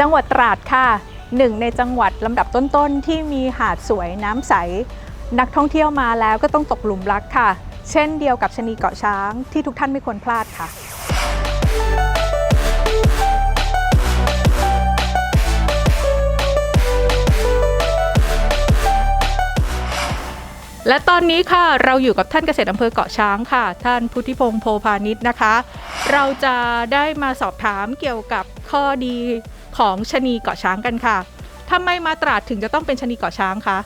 จังหวัดตราดค่ะ หนึ่งในจังหวัดลำดับต้นๆ ที่มีหาดสวยน้ำใส นักท่องเที่ยวมาแล้วก็ต้องตกหลุมรักค่ะ เช่นเดียวกับชนีเกาะช้างที่ทุกท่านไม่ควรพลาดค่ะและตอนนี้ค่ะเราอยู่กับท่านเกษตรอำเภอเกาะช้างค่ะ ท่านพุทธิพงศ์โพพาณิชย์นะคะ เราจะได้มาสอบถามเกี่ยวกับข้อดี ของชนีเกาะช้างกันค่ะทำไมมาตราดถึงจะต้องเป็นชนีเกาะช้างคะ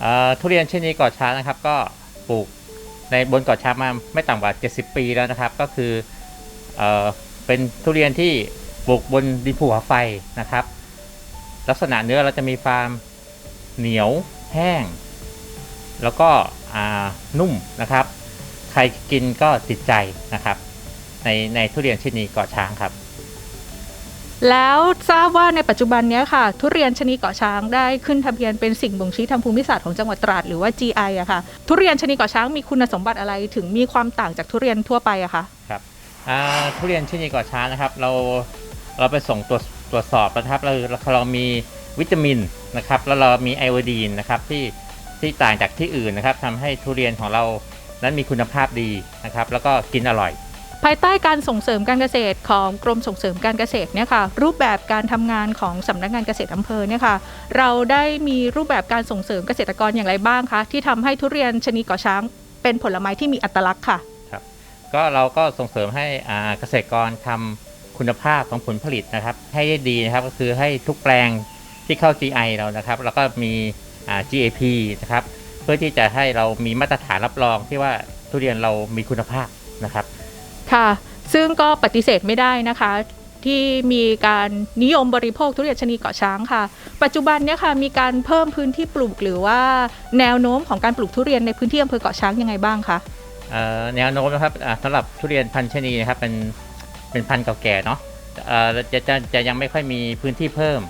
เอ่อทุเรียนชนีเกาะช้างนะครับก็ปลูกในบนเกาะช้างมาไม่ต่ำกว่า 70 ปีแล้วนะครับ ก็คือเอ่อเป็นทุเรียนที่ปลูกบนดินภูเขาไฟนะครับ ลักษณะเนื้อเราจะมีความเหนียวแห้ง แล้วก็นุ่มนะครับ ใครกินก็ติดใจนะครับ ในในทุเรียนชนีเกาะช้างครับ แล้วทราบว่าในปัจจุบันนี้ค่ะ ทุเรียนชะนีเกาะช้างได้ขึ้นทะเบียนเป็นสิ่งบ่งชี้ทางภูมิศาสตร์ของจังหวัดตราดหรือว่า GI อะค่ะ ทุเรียนชะนีเกาะช้างมีคุณสมบัติอะไรถึงมีความต่างจากทุเรียนทั่วไปอะคะครับอ่าทุเรียนชนีเกาะช้างนะครับ เราเราไปส่งตรวจตรวจสอบนะครับเราเรามีวิตามินนะครับ แล้วเรามีไอโอดีนนะครับที่ที่ต่างจากที่อื่นนะครับทำให้ทุเรียนของเรานั้นมีคุณภาพดีนะครับ แล้วก็กินอร่อย ภายใต้การส่งเสริมการเกษตรของกรมส่งเสริมการเกษตรเนี่ยค่ะรูปแบบการทำงานของสำนักงานเกษตรอำเภอเนี่ยค่ะเราได้มีรูปแบบการส่งเสริมเกษตรกรอย่างไรบ้างคะที่ทำให้ทุเรียนชนีกาะช้าง เป็นผลไม้ที่มีอัตลักษณ์ค่ะครับก็เราก็ส่งเสริมให้เกษตรกรทำคุณภาพของผลผลิตนะครับ ให้ได้ดีนะครับก็คือให้ทุกแปลงที่เข้า GI เรานะครับ แล้วก็มี GAP นะครับเพื่อที่จะให้เรามีมาตรฐานรับรองที่ว่าทุเรียนเรามีคุณภาพนะครับ ค่ะ ซึ่งก็ปฏิเสธไม่ได้นะคะ ที่มีการนิยมบริโภคทุเรียนชนีเกาะช้างค่ะ ปัจจุบันเนี่ยค่ะมีการเพิ่มพื้นที่ปลูกหรือว่าแนวโน้มของการปลูกทุเรียนในพื้นที่อำเภอเกาะช้างยังไงบ้างคะแนวโน้มนะครับอ่าสำหรับทุเรียนพันชนีนะครับเป็นเป็นพันธุ์เก่าแก่เนาะจะจะจะยังไม่ค่อยมีพื้นที่เพิ่ม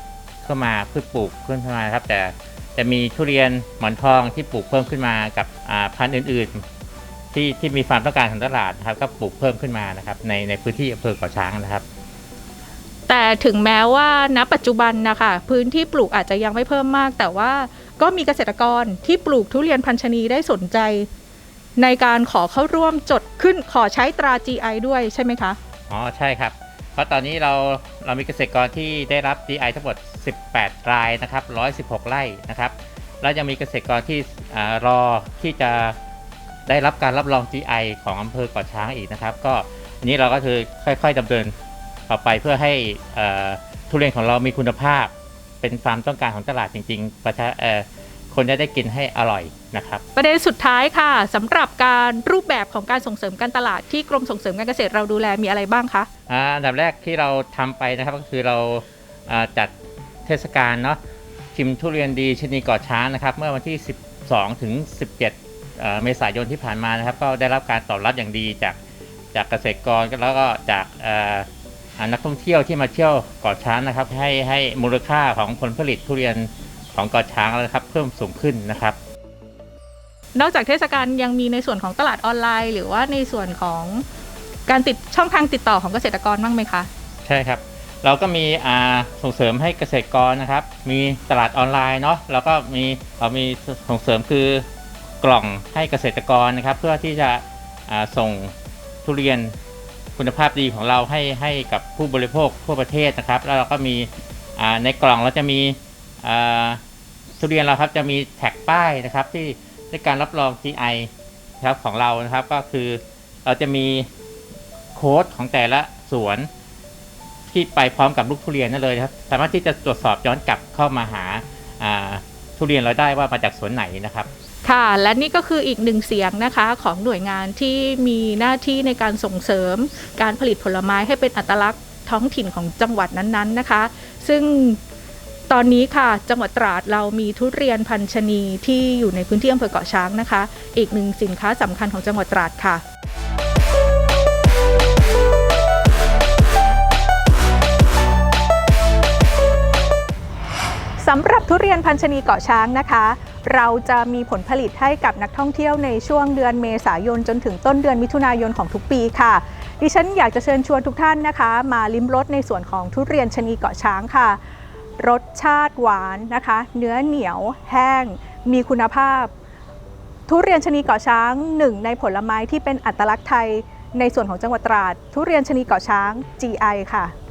เข้ามาเพื่อปลูกขึ้นมาครับแต่จะมีทุเรียนหมอนทองที่ปลูกเพิ่มขึ้นมากับพันธุ์อื่น ที่ที่มีความต้องการของตลาดนะครับ ก็ปลูกเพิ่มขึ้นมานะครับ ในในพื้นที่อำเภอเกาะช้างนะครับ แต่ถึงแม้ว่าณปัจจุบันนะคะพื้นที่ปลูกอาจจะยังไม่เพิ่มมาก แต่ว่าก็มีเกษตรกรที่ปลูกทุเรียนพันธุ์ชะนีได้สนใจ ในการขอเข้าร่วมจดขึ้นขอใช้ตรา GI ด้วยใช่ไหมคะอ๋อใช่ครับ เพราะตอนนี้เราเรามีเกษตรกรที่ได้รับ GI ทั้งหมด 18 รายนะครับ116 ไร่นะครับแล้วยังมีเกษตรกรที่อารอที่จะ ได้รับการรับรอง GI ของอำเภอเกาะช้างอีกนะครับ ก็อันนี้เราก็คือค่อยๆดำเนินต่อไปเพื่อให้เอ่อทุเรียนของเรามีคุณภาพ เป็นความต้องการของตลาดจริง ๆ ประชาเอ่อคนจะได้กินให้อร่อยนะครับ ประเด็นสุดท้ายค่ะสำหรับการรูปแบบของการส่งเสริมการตลาดที่กรมส่งเสริมการเกษตรเราดูแลมีอะไรบ้างคะอ่าอันดับแรกที่เราทำไปนะครับก็คือเราอ่าจัดเทศกาลเนาะชิมทุเรียนดีชนีเกาะช้างนะครับ เมื่อวันที่ 12 ถึง 17 เอ่อเมษายนที่ผ่านมานะครับ ก็ได้รับการตอบรับอย่างดีจากจากเกษตรกรแล้วก็จากเอ่ออ่านักท่องเที่ยวที่มาเที่ยวเกาะช้างนะครับ ให้ให้มูลค่าของผลผลิตทุเรียนของเกาะช้างนะครับ เพิ่มสูงขึ้นนะครับ นอกจากเทศกาลยังมีในส่วนของตลาดออนไลน์ หรือว่าในส่วนของการติดช่องทางติดต่อของเกษตรกรบ้างไหมคะ ใช่ครับ เราก็มีอ่าส่งเสริมให้เกษตรกรนะครับ มีตลาดออนไลน์เนาะแล้วก็มีเรามีส่งเสริมคือ กล่องให้เกษตรกรนะครับ เพื่อที่จะส่งทุเรียนคุณภาพดีของเราให้ให้กับผู้บริโภคทั่วประเทศนะครับ แล้วเราก็มีในกล่องเราจะมีทุเรียนเราครับจะมีแท็กป้ายนะครับ ที่ได้การรับรอง GI ครับของเรานะครับก็คือเราจะมีโค้ดของแต่ละสวนที่ไปพร้อมกับลูกทุเรียนนั่นเลยครับสามารถที่จะตรวจสอบย้อนกลับเข้ามาหาทุเรียนเราได้ว่ามาจากสวนไหนนะครับ ค่ะและนี่ก็คืออีกหนึ่งเสียงนะคะของหน่วยงานที่มีหน้าที่ในการส่งเสริม การผลิตผลไม้ให้เป็นอัตลักษณ์ท้องถิ่นของจังหวัดนั้นๆนะคะ ซึ่งตอนนี้ค่ะจังหวัดตราดเรามีทุเรียนพันชนีที่อยู่ในพื้นที่อำเภอเกาะช้างนะคะ อีกหนึ่งสินค้าสำคัญของจังหวัดตราดค่ะสำหรับทุเรียนพันชนีเกาะช้างนะคะ เราจะมีผลผลิตให้กับนักท่องเที่ยวในช่วงเดือนเมษายนจนถึงต้นเดือนมิถุนายนของทุกปีค่ะ ดิฉันอยากจะเชิญชวนทุกท่านนะคะ มาลิ้มรสในส่วนของทุเรียนชนีเกาะช้างค่ะ รสชาติหวานนะคะ เนื้อเหนียว แห้ง มีคุณภาพ ทุเรียนชนีเกาะช้างหนึ่งในผลไม้ที่เป็นอัตลักษณ์ไทย ในส่วนของจังหวัดตราด ทุเรียนชนีเกาะช้าง GI ค่ะ